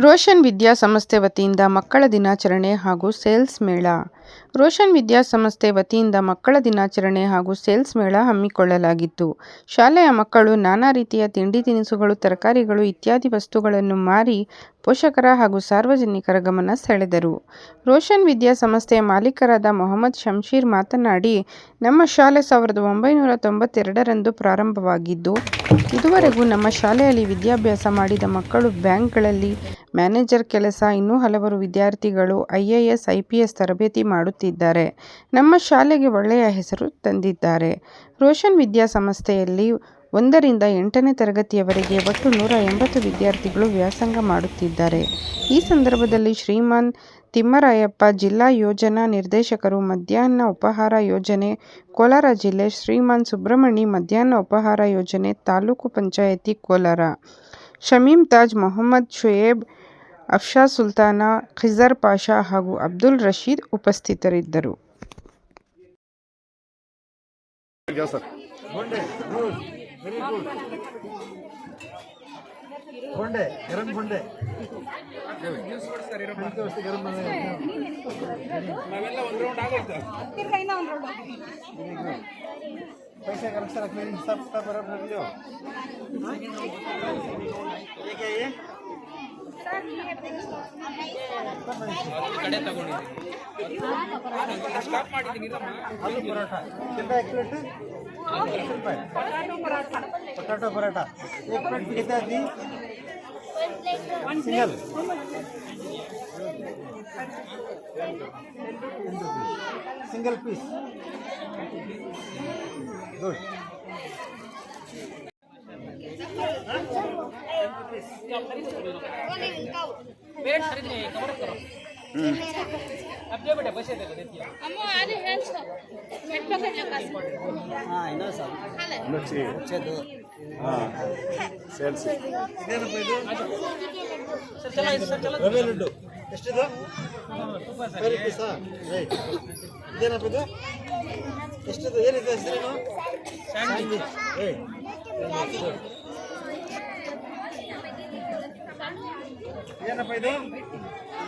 ರೋಷನ್ ವಿದ್ಯಾ ಸಂಸ್ಥೆ ವತಿಯಿಂದ ಮಕ್ಕಳ ದಿನಾಚರಣೆ ಹಾಗೂ ಸೇಲ್ಸ್ ಮೇಳ. ರೋಷನ್ ವಿದ್ಯಾ ಸಂಸ್ಥೆ ವತಿಯಿಂದ ಮಕ್ಕಳ ದಿನಾಚರಣೆ ಹಾಗೂ ಸೇಲ್ಸ್ ಮೇಳ ಹಮ್ಮಿಕೊಳ್ಳಲಾಗಿತ್ತು. ಶಾಲೆಯ ಮಕ್ಕಳು ನಾನಾ ರೀತಿಯ ತಿಂಡಿ ತಿನಿಸುಗಳು, ತರಕಾರಿಗಳು ಇತ್ಯಾದಿ ವಸ್ತುಗಳನ್ನು ಮಾರಿ ಪೋಷಕರ ಹಾಗೂ ಸಾರ್ವಜನಿಕರ ಗಮನ ಸೆಳೆದರು. ರೋಷನ್ ವಿದ್ಯಾ ಸಂಸ್ಥೆಯ ಮಾಲೀಕರಾದ ಮೊಹಮ್ಮದ್ ಶಂಶೀರ್ ಮಾತನಾಡಿ, ನಮ್ಮ ಶಾಲೆ ಸಾವಿರದ ಒಂಬೈನೂರ ತೊಂಬತ್ತೆರಡರಂದು ಪ್ರಾರಂಭವಾಗಿದ್ದು, ಇದುವರೆಗೂ ನಮ್ಮ ಶಾಲೆಯಲ್ಲಿ ವಿದ್ಯಾಭ್ಯಾಸ ಮಾಡಿದ ಮಕ್ಕಳು ಬ್ಯಾಂಕ್ಗಳಲ್ಲಿ ಮ್ಯಾನೇಜರ್ ಕೆಲಸ, ಇನ್ನೂ ಹಲವರು ವಿದ್ಯಾರ್ಥಿಗಳು I A S, I P S ತರಬೇತಿ ಮಾಡುತ್ತಿದ್ದಾರೆ. ನಮ್ಮ ಶಾಲೆಗೆ ಒಳ್ಳೆಯ ಹೆಸರು ತಂದಿದ್ದಾರೆ. ರೋಷನ್ ವಿದ್ಯಾ ಸಂಸ್ಥೆಯಲ್ಲಿ ಒಂದರಿಂದ ಎಂಟನೇ ತರಗತಿಯವರೆಗೆ ಒಟ್ಟು ನೂರ ಎಂಬತ್ತು ವಿದ್ಯಾರ್ಥಿಗಳು ವ್ಯಾಸಂಗ ಮಾಡುತ್ತಿದ್ದಾರೆ. ಈ ಸಂದರ್ಭದಲ್ಲಿ ಶ್ರೀಮಾನ್ ತಿಮ್ಮರಾಯಪ್ಪ ಜಿಲ್ಲಾ ಯೋಜನಾ ನಿರ್ದೇಶಕರು ಮಧ್ಯಾಹ್ನ ಉಪಹಾರ ಯೋಜನೆ, ಕೋಲಾರ ಜಿಲ್ಲೆ ಶ್ರೀಮಾನ್ ಸುಬ್ರಹ್ಮಣಿ ಮಧ್ಯಾಹ್ನ ಉಪಹಾರ ಯೋಜನೆ, ತಾಲೂಕು ಪಂಚಾಯಿತಿ ಕೋಲಾರ. ಶಮೀಮ್ ತಾಜ್, ಮೊಹಮ್ಮದ್ ಶುಯೇಬ್, ಅಫ್ಷಾ ಸುಲ್ತಾನ, ಖಿಜರ್ ಪಾಷಾ ಹಾಗೂ ಅಬ್ದುಲ್ ರಶೀದ್ ಉಪಸ್ಥಿತರಿದ್ದರು. जाओ सर ಬೊಂಡೆ ಗರಂ ಬೊಂಡೆ ಹಂಗೆ ಅಷ್ಟೇ ಗರಂ ಬೊಂಡೆ. पैसे करेक्ट सर अपने हिसाब किताब बराबर रख लो ये क्या ये आलू पराठा कितना एक पटाटो पराठा. एक प्लेट कितने आती सिंगल सिंगल पीस गुड खरीदने करो ರವೆ ಲಡ್ಡು ಎಷ್ಟಿದೆ ಇದೇನಪ್ಪ ಇದು ಎಷ್ಟಿದೆ ಏನಿದೆ ಹೆಸರೇನು ಏನಪ್ಪ ಇದು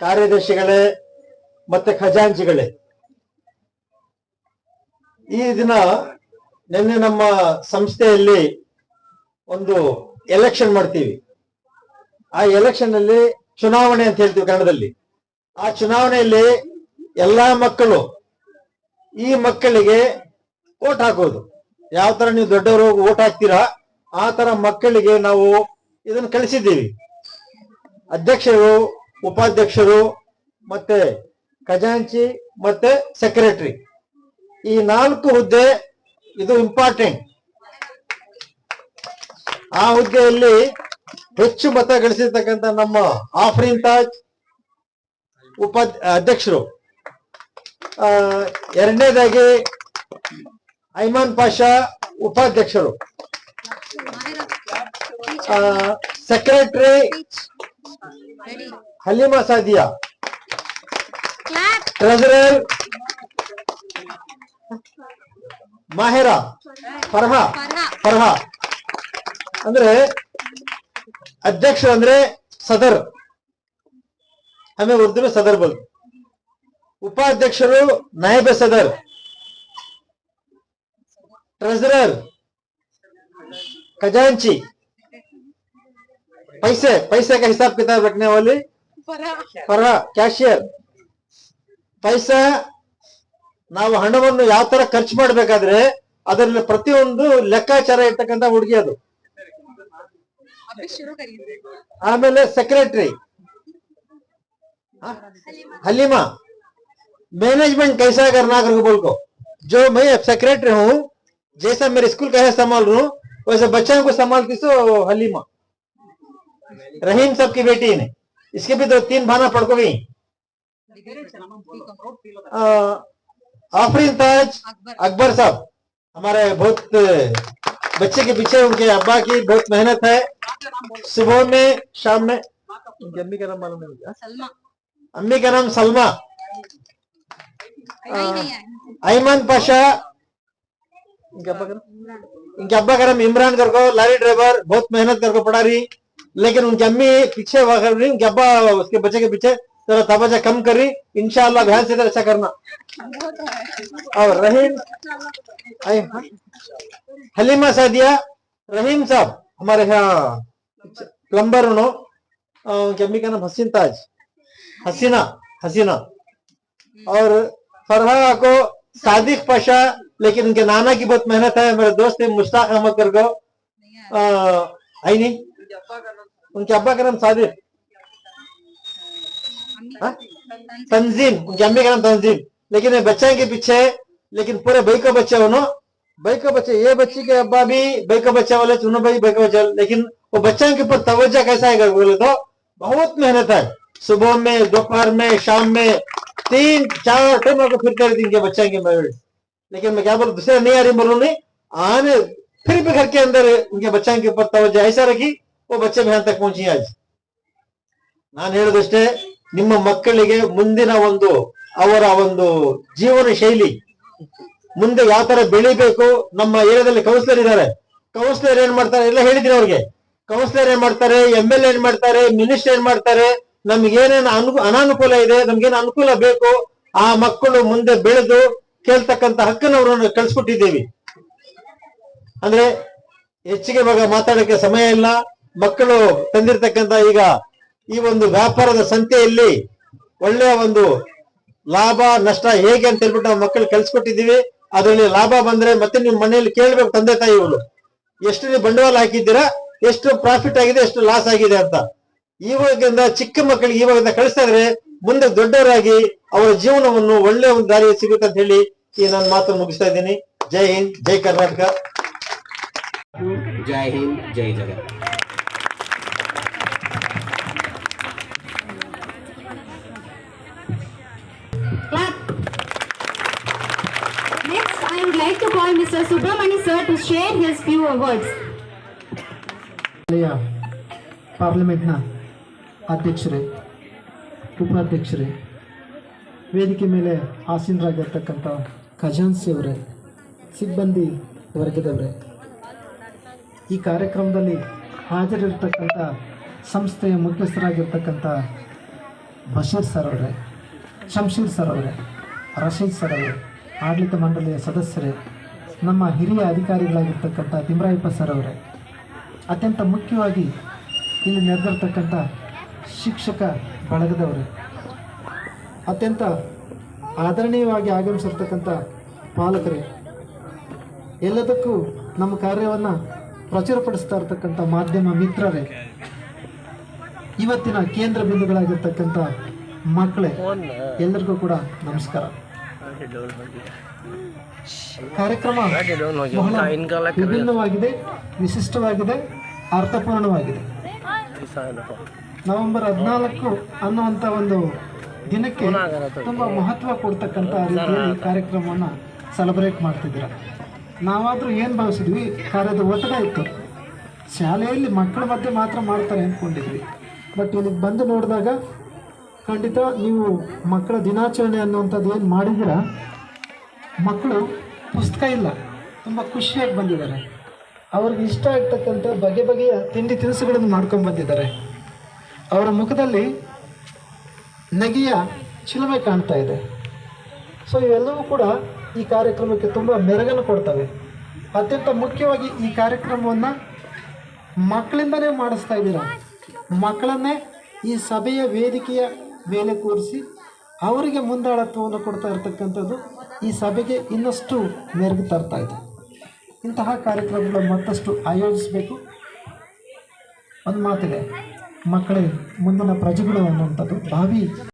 ಕಾರ್ಯದರ್ಶಿಗಳೇ ಮತ್ತೆ ಖಜಾಂಚಿಗಳೇ. ಈ ದಿನ ನಿನ್ನೆ ನಮ್ಮ ಸಂಸ್ಥೆಯಲ್ಲಿ ಒಂದು ಎಲೆಕ್ಷನ್ ಮಾಡ್ತೀವಿ. ಆ ಎಲೆಕ್ಷನ್ ಅಲ್ಲಿ ಚುನಾವಣೆ ಅಂತ ಹೇಳ್ತೀವಿ ಕನ್ನಡದಲ್ಲಿ. ಆ ಚುನಾವಣೆಯಲ್ಲಿ ಎಲ್ಲಾ ಮಕ್ಕಳು ಈ ಮಕ್ಕಳಿಗೆ ಓಟ್ ಹಾಕೋದು. ಯಾವ ತರ ನೀವು ದೊಡ್ಡವರು ಓಟ್ ಹಾಕ್ತೀರಾ, ಆ ತರ ಮಕ್ಕಳಿಗೆ ನಾವು ಇದನ್ನು ಕಳಿಸಿದ್ದೀವಿ. ಅಧ್ಯಕ್ಷರು ಉಪಾಧ್ಯಕ್ಷರು ಮತ್ತೆ ಖಜಾಂಚಿ ಮತ್ತೆ ಸೆಕ್ರೆಟರಿ ಈ ನಾಲ್ಕು ಹುದ್ದೆ ಇದು ಇಂಪಾರ್ಟೆಂಟ್ ಆ ಹುದ್ದೆಯಲ್ಲಿ ಹೆಚ್ಚು ಮತ ಗಳಿಸಿರ್ತಕ್ಕಂಥ ನಮ್ಮ ಆಫ್ರೀನ್ ತಾಜ್ ಉಪಾಧ್ಯ ಅಧ್ಯಕ್ಷರು. ಎರಡನೇದಾಗಿ ಐಮಾನ್ ಪಾಷಾ ಉಪಾಧ್ಯಕ್ಷರು. ಸೆಕ್ರೆಟರಿ हलीमा सादिया ट्रेजरर ಮಾಹಿರಾ ಫರ್ಹಾ ಫರ್ಹಾ ಅಂದ್ರೆ ಅಧ್ಯಕ್ಷರು ಅಂದ್ರೆ ಸದರ್ ಹಮೆ ಉರ್ದು में सदर बोल ಉಪಾಧ್ಯಕ್ಷರು ನಾಯಬ ಸದರ್ ट्रेजरर खजांची पैसे पैसे का हिसाब किताब रखने वाली फरहा ಕ್ಯಾಶಿಯರ್ ಪೈಸಾ ನಾವು ಹಣವನ್ನು ಯಾವ ತರ ಖರ್ಚು ಮಾಡ್ಬೇಕಾದ್ರೆ ಅದರಲ್ಲಿ ಪ್ರತಿಯೊಂದು ಲೆಕ್ಕಾಚಾರ ಇರ್ತಕ್ಕಂತ ಹುಡುಗಿ ಅದು ಆಮೇಲೆ ಸೆಕ್ರೆಟರಿ हलीमा मैनेजमेंट कैसा करना कर बोल को जो मैं सेक्रेटरी हूँ जैसा मेरे स्कूल का है संभाल रहा हूँ वैसे बच्चों को संभालती सो हलीमा रहीम साहब की बेटी ने इसके भी दो तीन भाना पढ़ को गई आ, आफरीन ताज अकबर साहब हमारे बहुत बच्चे के पीछे उनके अब्बा की बहुत मेहनत है। सुबह में शाम में। उनकी अम्मी का नाम मालूम नहीं मुझे अम्मी का नाम सलमा। अयमन पाशा। इनके अब्बा का नाम? अब्बा का नाम इमरान कर को लारी ड्राइवर बहुत मेहनत कर को पढ़ा रही। लेकिन उनकी अम्मी पीछे उनके अब्बा उसके बच्चे के पीछे थोड़ा तवज्जो कम कर रही इंशाल्लाह ध्यान से अच्छा करना। और रहीम हाँ? हलीमा सादिया, रहीम साहब, हमारे यहाँ प्लम्बर उन्हों उनकी अम्मी का नाम हसीन ताज, हसीना हसीना। और फरहा को सादिक पाशा, लेकिन उनके नाना की बहुत मेहनत है, मेरे दोस्त है मुश्ताक अहमद कर को आई नहीं। उनके अब्बा का नाम सादिक हाँ? तंजीम, उनकी अम्मी का नाम तंजीम। लेकिन बच्चे के पीछे, लेकिन पूरे भाई का बच्चे हो भाई का बच्चे, ये बच्ची के अब्बा भी भाई का बच्चा वाले, चुनो भाई भाई का बच्चा। लेकिन वो बच्चों के ऊपर तवज्जो कैसा है बोले तो? बहुत मेहनत है। सुबह में, दोपहर में, शाम में, तीन, चार टाइम को फिर कर देंगे बच्चे के मेरिट लेकिन मैं क्या बोलूँ, दूसरे नहीं आ रही बोलूँ नहीं, आने, फिर भी घर के अंदर उनके बच्चों के ऊपर तवज्जो ऐसा रखी ಓ, ಬಚ್ಚೆ ಮೇನ್ ತಕ್ ಮುಂಚಿ ನಾನು ಹೇಳೋದಷ್ಟೇ, ನಿಮ್ಮ ಮಕ್ಕಳಿಗೆ ಮುಂದಿನ ಒಂದು, ಅವರ ಒಂದು ಜೀವನ ಶೈಲಿ. ಮುಂದೆ ಯಾವ ತರ ಬೆಳಿಬೇಕು, ನಮ್ಮ ಏರಿಯಾದಲ್ಲಿ ಕೌನ್ಸಿಲರ್ ಇದ್ದಾರೆ. ಕೌನ್ಸಿಲರ್ ಏನ್ ಮಾಡ್ತಾರೆ? ಎಲ್ಲ ಹೇಳಿದ್ರಿ ಅವ್ರಿಗೆ. ಕೌನ್ಸಿಲರ್ ಏನ್ ಮಾಡ್ತಾರೆ? ಎಂ ಎಲ್ ಏನ್ ಮಾಡ್ತಾರೆ? ಮಿನಿಸ್ಟರ್ ಏನ್ ಮಾಡ್ತಾರೆ? ನಮ್ಗೆ ಏನೇನು ಅನು ಅನಾನುಕೂಲ ಇದೆ ನಮ್ಗೇನು ಅನುಕೂಲ ಬೇಕು, ಆ ಮಕ್ಕಳು ಮುಂದೆ ಬೆಳೆದು ಕೇಳ್ತಕ್ಕಂತ ಹಕ್ಕನ್ನು ಅವ್ರನ್ನ ಕಳ್ಸಿಕೊಟ್ಟಿದ್ದೀವಿ. ಅಂದ್ರೆ, ಹೆಚ್ಚಿಗೆ ಇವಾಗ ಮಾತಾಡಕ್ಕೆ ಸಮಯ ಇಲ್ಲ. ಮಕ್ಕಳು ತಂದಿರತಕ್ಕಂತ ಈಗ ಈ ಒಂದು ವ್ಯಾಪಾರದ ಸಂತೆಯಲ್ಲಿ ಒಳ್ಳೆಯ ಒಂದು ಲಾಭ, ನಷ್ಟ ಹೇಗೆ ಅಂತ ಹೇಳ್ಬಿಟ್ಟು ನಾವು ಮಕ್ಕಳು ಕಲ್ಸ್ಕೊಟ್ಟಿದ್ದೀವಿ. ಅದರಲ್ಲಿ ಲಾಭ ಬಂದ್ರೆ ಮತ್ತೆ ನಿಮ್ಮ ಮನೆಯಲ್ಲಿ ಕೇಳ್ಬೇಕು ತಂದೆ ತಾಯಿ ತಾಯಿಗಳು. ಎಷ್ಟು ನೀವು ಬಂಡವಾಳ ಹಾಕಿದ್ದೀರಾ, ಎಷ್ಟು ಪ್ರಾಫಿಟ್ ಆಗಿದೆ, ಎಷ್ಟು ಲಾಸ್ ಆಗಿದೆ ಅಂತ. ಇವಾಗಿಂದ ಚಿಕ್ಕ ಮಕ್ಕಳಿಗೆ ಇವಾಗಿಂದ ಕಳಿಸ್ತಾದ್ರೆ ಮುಂದೆ ದೊಡ್ಡವರಾಗಿ ಅವರ ಜೀವನವನ್ನು ಒಳ್ಳೆ ಒಂದು ದಾರಿ ಸಿಗುತ್ತೆ ಅಂತ ಹೇಳಿ ಈ ನಾನು ಮಾತು ಮುಗಿಸ್ತಾ ಇದ್ದೀನಿ. ಜೈ ಹಿಂದ್, ಜೈ ಕರ್ನಾಟಕ. ಜೈ ಹಿಂದ್, ಜೈ ಜಗತ್. Mr. Subramani sir, to share his few words. ಪಾರ್ಲಿಮೆಂಟ್ನ ಅಧ್ಯಕ್ಷರೇ, ಉಪಾಧ್ಯಕ್ಷರೇ, ವೇದಿಕೆ ಮೇಲೆ ಆಸೀನರಾಗಿರ್ತಕ್ಕಂಥ ಖಜಾನ್ಸಿ ಅವರೇ ಸಿಬ್ಬಂದಿ ವರ್ಗದವರೇ, ಈ ಕಾರ್ಯಕ್ರಮದಲ್ಲಿ ಹಾಜರಿರ್ತಕ್ಕಂಥ ಸಂಸ್ಥೆಯ ಮುಖ್ಯಸ್ಥರಾಗಿರ್ತಕ್ಕಂಥ ಬಶೀರ್ ಸರ್ ಅವರೇ ಶಂಶೀರ್ ಸರ್ ಅವರೇ, ರಶೀದ್ ಸರ್ ಅವರೇ, ಆಡಳಿತ ಮಂಡಳಿಯ ಸದಸ್ಯರೇ ನಮ್ಮ ಹಿರಿಯ ಅಧಿಕಾರಿಗಳಾಗಿರ್ತಕ್ಕಂಥ ತಿಮ್ರಾಯಪ್ಪ ಸರ್ ಅವರೇ ಅತ್ಯಂತ ಮುಖ್ಯವಾಗಿ ಇಲ್ಲಿ ನೆರೆದಿರ್ತಕ್ಕಂಥ ಶಿಕ್ಷಕ ಬಳಗದವರೇ ಅತ್ಯಂತ ಆದರಣೀಯವಾಗಿ ಆಗಮಿಸಿರ್ತಕ್ಕಂಥ ಪಾಲಕರೇ ಎಲ್ಲದಕ್ಕೂ ನಮ್ಮ ಕಾರ್ಯವನ್ನು ಪ್ರಚುರಪಡಿಸ್ತಾ ಇರ್ತಕ್ಕಂಥ ಮಾಧ್ಯಮ ಮಿತ್ರರೇ ಇವತ್ತಿನ ಕೇಂದ್ರ ಬಿಂದುಗಳಾಗಿರ್ತಕ್ಕಂಥ ಮಕ್ಕಳೇ ಎಲ್ಲರಿಗೂ ಕೂಡ ನಮಸ್ಕಾರ. ಕಾರ್ಯಕ್ರಮ ವಿಭಿನ್ನವಾಗಿದೆ, ವಿಶಿಷ್ಟವಾಗಿದೆ, ಅರ್ಥಪೂರ್ಣವಾಗಿದೆ. ನವೆಂಬರ್ ಹದಿನಾಲ್ಕು ಅನ್ನುವಂಥ ಒಂದು ದಿನಕ್ಕೆ ತುಂಬ ಮಹತ್ವ ಕೊಡ್ತಕ್ಕಂಥ ರೀತಿಯಲ್ಲಿ ಕಾರ್ಯಕ್ರಮವನ್ನು ಸೆಲೆಬ್ರೇಟ್ ಮಾಡ್ತಿದ್ದೀರ. ನಾವಾದರೂ ಏನು ಭಾವಿಸಿದ್ವಿ? ಕಾರ್ಯದ ಒತ್ತಡ ಇತ್ತು. ಶಾಲೆಯಲ್ಲಿ ಮಕ್ಕಳ ಮಧ್ಯೆ ಮಾತ್ರ ಮಾಡ್ತಾರೆ ಅಂದ್ಕೊಂಡಿದ್ವಿ. ಬಟ್ ಇಲ್ಲಿಗೆ ಬಂದು ನೋಡಿದಾಗ ಖಂಡಿತ ನೀವು ಮಕ್ಕಳ ದಿನಾಚರಣೆ ಅನ್ನುವಂಥದ್ದು ಏನು ಮಾಡಿದ್ದೀರ? ಮಕ್ಕಳು ಪುಸ್ತಕ ಇಲ್ಲ. ತುಂಬ ಖುಷಿಯಾಗಿ ಬಂದಿದ್ದಾರೆ. ಅವ್ರಿಗೆ ಇಷ್ಟ ಆಗ್ತಕ್ಕಂಥ ಬಗೆ ಬಗೆಯ ತಿಂಡಿ ತಿನಿಸುಗಳನ್ನು ಮಾಡ್ಕೊಂಡು ಬಂದಿದ್ದಾರೆ. ಅವರ ಮುಖದಲ್ಲಿ ನಗೆಯ ಚಿಲುಮೆ ಕಾಣ್ತಾ ಇದೆ. ಸೊ ಇವೆಲ್ಲವೂ ಕೂಡ ಈ ಕಾರ್ಯಕ್ರಮಕ್ಕೆ ತುಂಬ ಮೆರಗನ್ನು ಕೊಡ್ತವೆ. ಅತ್ಯಂತ ಮುಖ್ಯವಾಗಿ ಈ ಕಾರ್ಯಕ್ರಮವನ್ನು ಮಕ್ಕಳಿಂದಲೇ ಮಾಡಿಸ್ತಾ ಇದ್ದೀರ? ಮಕ್ಕಳನ್ನೇ ಈ ಸಭೆಯ ವೇದಿಕೆಯ ಮೇಲೆ ಕೂರಿಸಿ ಅವರಿಗೆ ಮುಂದಾಳತ್ವವನ್ನು ಕೊಡ್ತಾ ಇರತಕ್ಕಂಥದ್ದು ಈ ಸಭೆಗೆ ಇನ್ನಷ್ಟು ಮೆರುಗು ತರ್ತಾ ಇದೆ. ಇಂತಹ ಕಾರ್ಯಕ್ರಮಗಳು ಮತ್ತಷ್ಟು ಆಯೋಜಿಸಬೇಕು. ಒಂದು ಮಾತಿದೆ, ಮಕ್ಕಳೇ, ಮುಂದಿನ ಪ್ರಜೆಗಳು ಅನ್ನುವಂಥದ್ದು ಭಾವಿ